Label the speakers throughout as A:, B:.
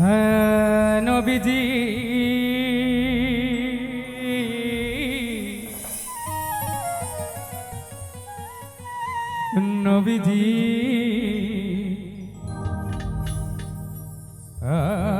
A: হ্যাঁ, নবীজি। নবীজি। আ,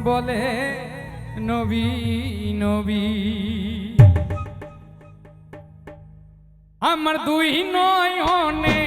A: বলে নবী নবী। আমার দুই নয়নে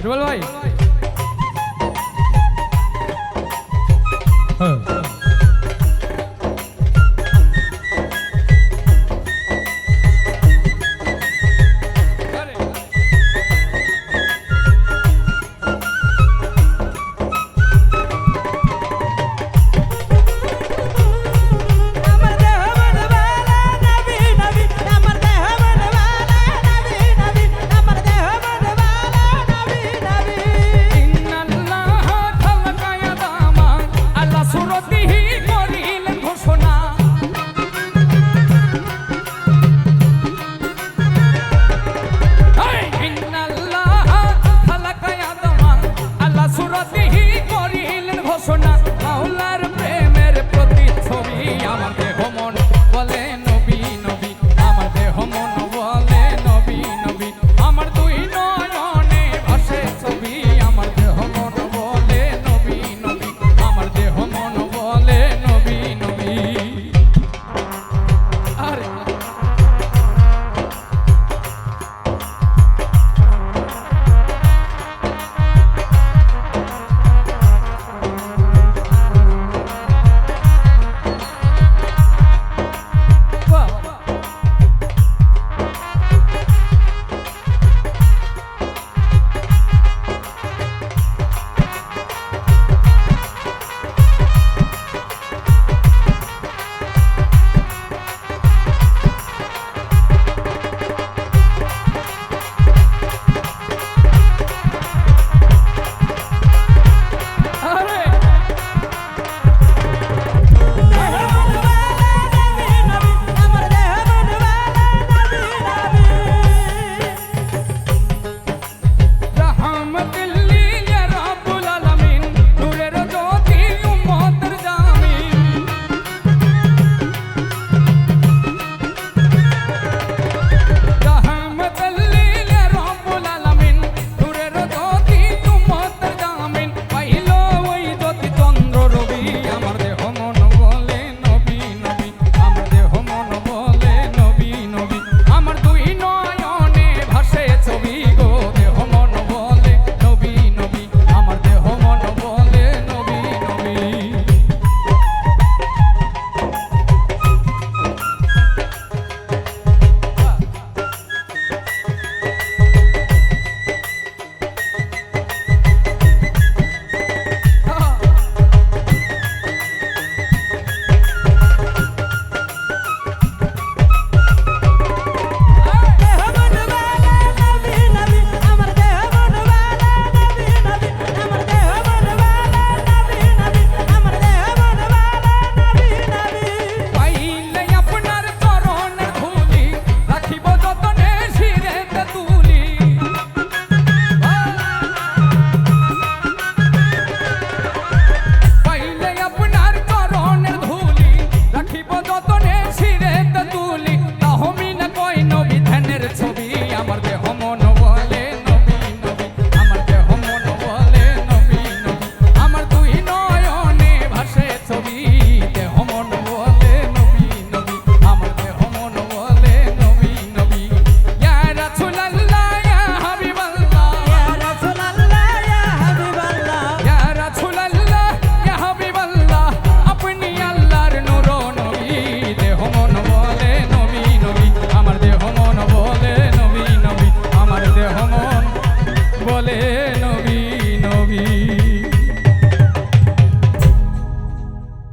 A: ધ્રુવલભાઈ હા তিনি করিলেন ঘোষণা। মাওলা